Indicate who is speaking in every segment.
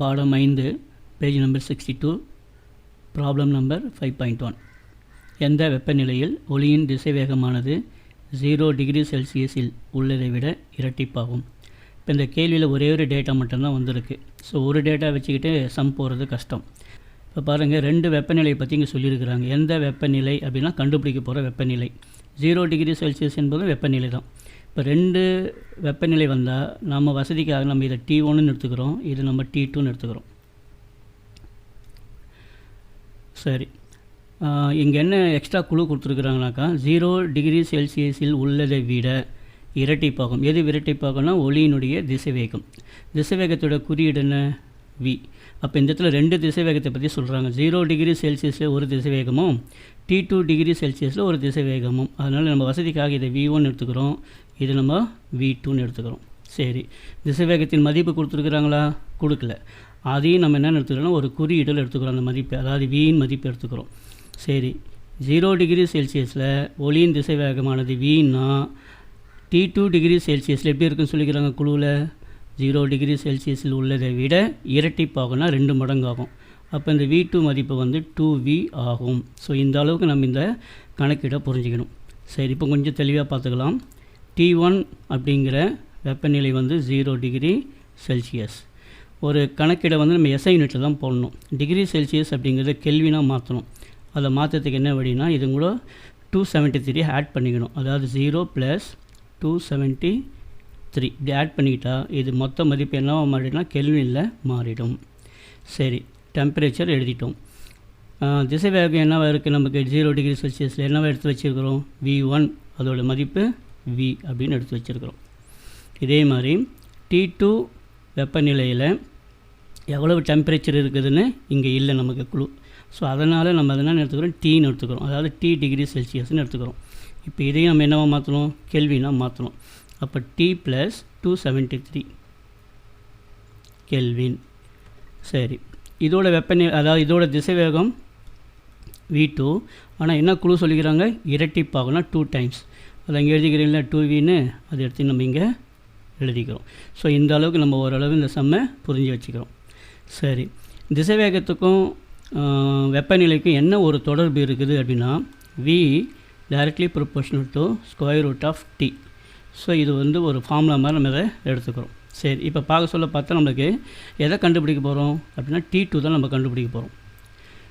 Speaker 1: பாடம் ஐந்து page number sixty two problem number five point one எந்த வெப்பநிலையில் ஒளியின் திசைவேகமானது ஜீரோ டிகிரி செல்சியஸில் உள்ளதை விட இரட்டிப்பாகும்? இப்போ இந்த கேள்வியில் ஒரே ஒரு டேட்டா மட்டும்தான் வந்திருக்கு. ஸோ ஒரு டேட்டா வச்சுக்கிட்டு சம் போகிறது கஷ்டம். இப்போ பாருங்கள் ரெண்டு வெப்பநிலையை பற்றி இங்கே சொல்லியிருக்கிறாங்க. எந்த வெப்பநிலை அப்படின்னா கண்டுபிடிக்க போகிற வெப்பநிலை. ஜீரோ டிகிரி செல்சியஸ் என்பதும் வெப்பநிலை தான் இப்போ ரெண்டு வெப்பநிலை வந்தால் நம்ம வசதிக்காக நம்ம இதை டி ஒன்னு எடுத்துக்கிறோம் இது நம்ம டி டூன்னு எடுத்துக்கிறோம். சரி. இங்கே என்ன எக்ஸ்ட்ரா குழு கொடுத்துருக்குறாங்கனாக்கா ஜீரோ டிகிரி செல்சியஸில் உள்ளதை விட இரட்டிப்பாகும் எது இரட்டிப்பாகும்னா ஒளியினுடைய திசைவேகம். திசைவேகத்தோட குறியீடு என்ன? வி அப்போ இந்த இடத்துல ரெண்டு திசைவேகத்தை பற்றி சொல்கிறாங்க ஜீரோ டிகிரி செல்சியஸில் ஒரு திசைவேகமும் டி டூ டிகிரி செல்சியஸில் ஒரு திசைவேகமும். அதனால் நம்ம வசதிக்காக இதை வி ஒன் எடுத்துக்கிறோம். இது நம்ம வி டூன்னு எடுத்துக்கிறோம். சரி. திசைவேகத்தின் மதிப்பு கொடுத்துருக்குறாங்களா? கொடுக்கல. அதையும் நம்ம என்ன எடுத்துக்கிறோம் ஒரு குறியீடில் எடுத்துக்கிறோம் அந்த மதிப்பு. அதாவது வியின் மதிப்பு எடுத்துக்கிறோம். சரி. ஜீரோ டிகிரி செல்சியஸில் ஒளியின் திசைவேகமானது வீன்னா டி டூ டிகிரி செல்சியஸில் எப்படி இருக்குன்னு சொல்லிக்கிறாங்க குழுவில்? ஜீரோ டிகிரி செல்சியஸில் உள்ளதை விட இரட்டிப்பாகும்னா ரெண்டு மடங்கு ஆகும் அப்போ இந்த வி டூ மதிப்பு வந்து டூ வி ஆகும். ஸோ இந்த அளவுக்கு நம்ம இந்த கணக்கீடை புரிஞ்சுக்கணும். சரி இப்போ கொஞ்சம் தெளிவாக பார்த்துக்கலாம். டி ஒன் அப்படிங்கிற வெப்பநிலை வந்து ஜீரோ டிகிரி செல்சியஸ் ஒரு கணக்கீடை வந்து நம்ம எஸ்ஐ யூனிட்டில் தான் போடணும். டிகிரி செல்சியஸ் அப்படிங்கிறத கெல்வினாக மாற்றணும் அதை மாற்றத்துக்கு என்ன வழினா இது கூட டூ செவன்ட்டி த்ரீ ஆட் பண்ணிக்கணும். அதாவது zero plus two seventy three இப்படி ஆட் பண்ணிக்கிட்டா இது மொத்த மதிப்பு என்னவாக மாறிடும்னா கெல்வினில் மாறிடும். சரி டெம்பரேச்சர் எழுதிட்டோம். திசைவேகம் என்னவாக இருக்குது நமக்கு ஜீரோ டிகிரி செல்சியஸில் என்னவாக எடுத்து வச்சுருக்கிறோம்? வி ஒன் அதோடய மதிப்பு வி அப்படின்னு எடுத்து வச்சுருக்கிறோம். இதே மாதிரி டி டூ வெப்பநிலையில் எவ்வளவு டெம்பரேச்சர் இருக்குதுன்னு இங்கே இல்லை நமக்கு குழு ஸோ அதனால் நம்ம அதனால் எடுத்துக்கிறோம்? டீன்னு எடுத்துக்கிறோம். அதாவது டி டிகிரி செல்சியஸ்னு எடுத்துக்கிறோம். இப்போ இதையும் நம்ம என்னவா மாற்றணும் கெல்வினா மாற்றணும் அப்போ T plus two seventy three kelvin சரி. இதோட வெப்பநிலை அதாவது இதோட திசைவேகம் வி டூ ஆனால் என்ன குழு சொல்லிக்கிறாங்க? இரட்டிப்பாகனா டூ டைம்ஸ் அதை இங்கே எழுதிக்கிறீங்களா? டூ வின்னு அதை எடுத்து நம்ம இங்கே எழுதிக்கிறோம். ஸோ இந்த அளவுக்கு நம்ம ஓரளவு இந்த செம்மை புரிஞ்சு வச்சுக்கிறோம். சரி. திசைவேகத்துக்கும் வெப்பநிலைக்கும் என்ன ஒரு தொடர்பு இருக்குது அப்படின்னா V directly proportional to square root of T so இது வந்து ஒரு ஃபார்முலா மாதிரி நம்ம இதை எடுத்துக்கிறோம். சரி. இப்போ பார்க்க சொல்ல பார்த்தா நம்மளுக்கு எதை கண்டுபிடிக்க போகிறோம் அப்படின்னா டி டூ தான் நம்ம கண்டுபிடிக்க போகிறோம்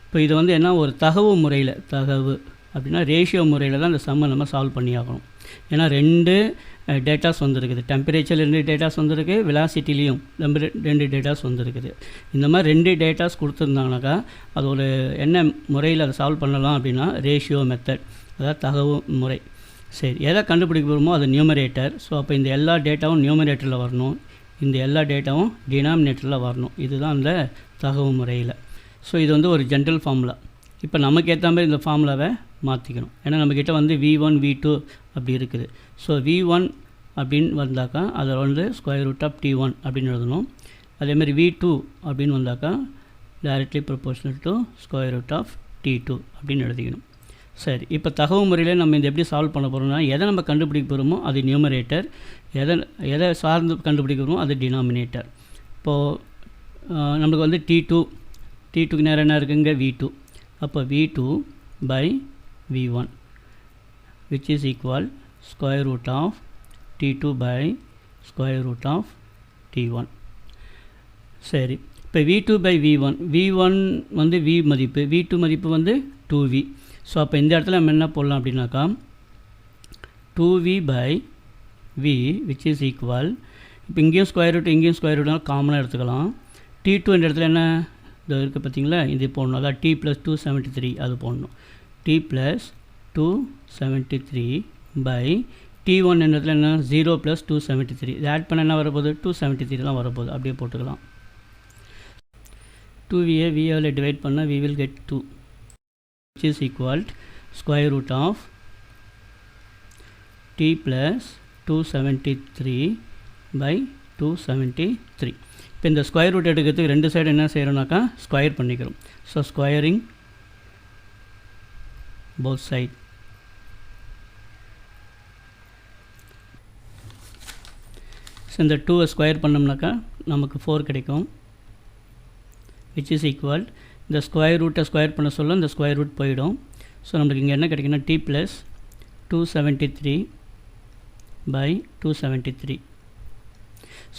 Speaker 1: இப்போ இது வந்து என்ன? ஒரு தகவு முறையில் தகவு அப்படின்னா ரேஷியோ முறையில் தான் இந்த சம்மை நம்ம சால்வ் பண்ணி ஆகணும் ஏன்னா ரெண்டு டேட்டாஸ் வந்துருக்குது. டெம்பரேச்சர் ரெண்டு டேட்டாஸ் வந்திருக்கு விலாசிட்டிலையும் ரெண்டு ரெண்டு டேட்டாஸ் வந்திருக்குது. இந்த மாதிரி ரெண்டு டேட்டாஸ் கொடுத்துருந்தாங்கனாக்கா அது ஒரு என்ன முறையில் அதை சால்வ் பண்ணலாம் அப்படின்னா ரேஷியோ மெத்தட் அதாவது தகவு முறை. சரி எதை கண்டுபிடிக்க போகிறோமோ அது நியூமரேட்டர் ஸோ அப்போ இந்த எல்லா டேட்டாவும் நியூமரேட்டரில் வரணும். இந்த எல்லா டேட்டாவும் டினாமினேட்டரில் வரணும். இதுதான் அந்த தகவு முறையில். ஸோ இது வந்து ஒரு ஜென்ரல் ஃபார்முலா இப்போ நமக்கு ஏற்ற மாதிரி இந்த ஃபார்முலாவை மாற்றிக்கணும் ஏன்னா நம்மக்கிட்ட வந்து வி ஒன் வி டூ அப்படி இருக்குது. ஸோ வி ஒன் அப்படின்னு வந்தாக்கா அதில் வந்து square root of T one அப்படின்னு எழுதணும். அதேமாதிரி வி டூ அப்படின்னு வந்தாக்கா directly proportional to square root of T two அப்படின்னு எழுதிக்கணும். சரி இப்போ தகவல் முறையில் நம்ம இந்த எப்படி சால்வ் பண்ண போகிறோம்னா எதை நம்ம கண்டுபிடிக்க போகிறோமோ அது நியூமரேட்டர் எதை எதை சார்ந்து கண்டுபிடிக்க போகிறோமோ அது டினாமினேட்டர் இப்போது நம்மளுக்கு வந்து டி டூ டி டூக்கு நேரம் என்ன இருக்குங்க? வி டூ அப்போ V two by V one which is equal square root of T two by square root of T one சரி இப்போ V two by V one V one வந்து V மதிப்பு V two மதிப்பு வந்து two we so அப்போ இந்த இடத்துல நம்ம என்ன போடலாம் அப்படின்னாக்கா two V by V which is equal இப்போ இங்கேயும் ஸ்கொயர் ரூட் இங்கேயும் ஸ்கொயர் ரூட்னா காமனாக எடுத்துக்கலாம். டி டூ இந்த இடத்துல என்ன இது இருக்குது பார்த்தீங்களா இது போடணும். அதாவது T plus two seventy three அது போடணும். T plus two by three by T one என்ன? Zero plus two seventy three இது ஆட் பண்ண என்ன வரப்போது டூ செவன்ட்டி த்ரீ தான் வரப்போகுது. அப்படியே போட்டுக்கலாம். Two V A விஏவில் divide we will will get two which is equal to square root of t plus 273 by 273 இப்போ இந்த ஸ்கொயர் ரூட் எடுக்கிறதுக்கு ரெண்டு சைடு என்ன செய்கிறோம்னாக்கா ஸ்கொயர் பண்ணிக்கிறோம். So squaring both side so இந்த டூவை ஸ்கொயர் பண்ணோம்னாக்கா நமக்கு ஃபோர் கிடைக்கும் விச் இஸ் ஈக்குவல் இந்த ஸ்கொயர் ரூட்டை ஸ்கொயர் பண்ண சொல்ல இந்த ஸ்கொயர் ரூட் போயிடும். ஸோ நம்மளுக்கு இங்கே என்ன கிடைக்குன்னா T plus two seventy three by two seventy three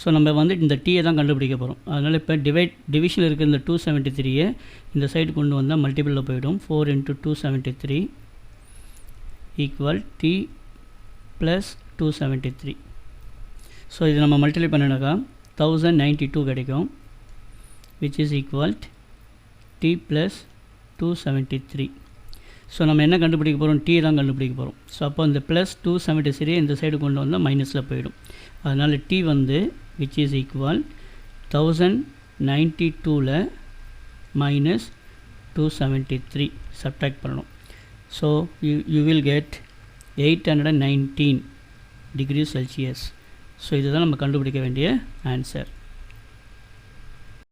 Speaker 1: so நம்ம வந்து இந்த டீயை தான் கண்டுபிடிக்க போகிறோம் அதனால் இப்போ டிவைட் டிவிஷனில் இருக்கிற இந்த டூ செவன்ட்டி த்ரீயை இந்த சைடு கொண்டு வந்தால் மல்டிபிளில் போயிடும். Four into two seventy three equal T plus two seventy three so இது நம்ம மல்டிப்ளை பண்ணினாக்கா தௌசண்ட் நைன்ட்டி டூ கிடைக்கும் which is equal T plus two seventy three so நம்ம என்ன கண்டுபிடிக்க போகிறோம் டி தான் கண்டுபிடிக்க போகிறோம் ஸோ அப்போ இந்த ப்ளஸ் டூ செவன்ட்டி த்ரீ இந்த சைடு கொண்டு வந்தால் மைனஸில் போயிடும். அதனால் டி வந்து which is equal thousand ninety டூவில் minus two seventy three subtract பண்ணணும். So you you will get eight hundred nineteen degree Celsius so இதுதான் நம்ம கண்டுபிடிக்க வேண்டிய ஆன்சர்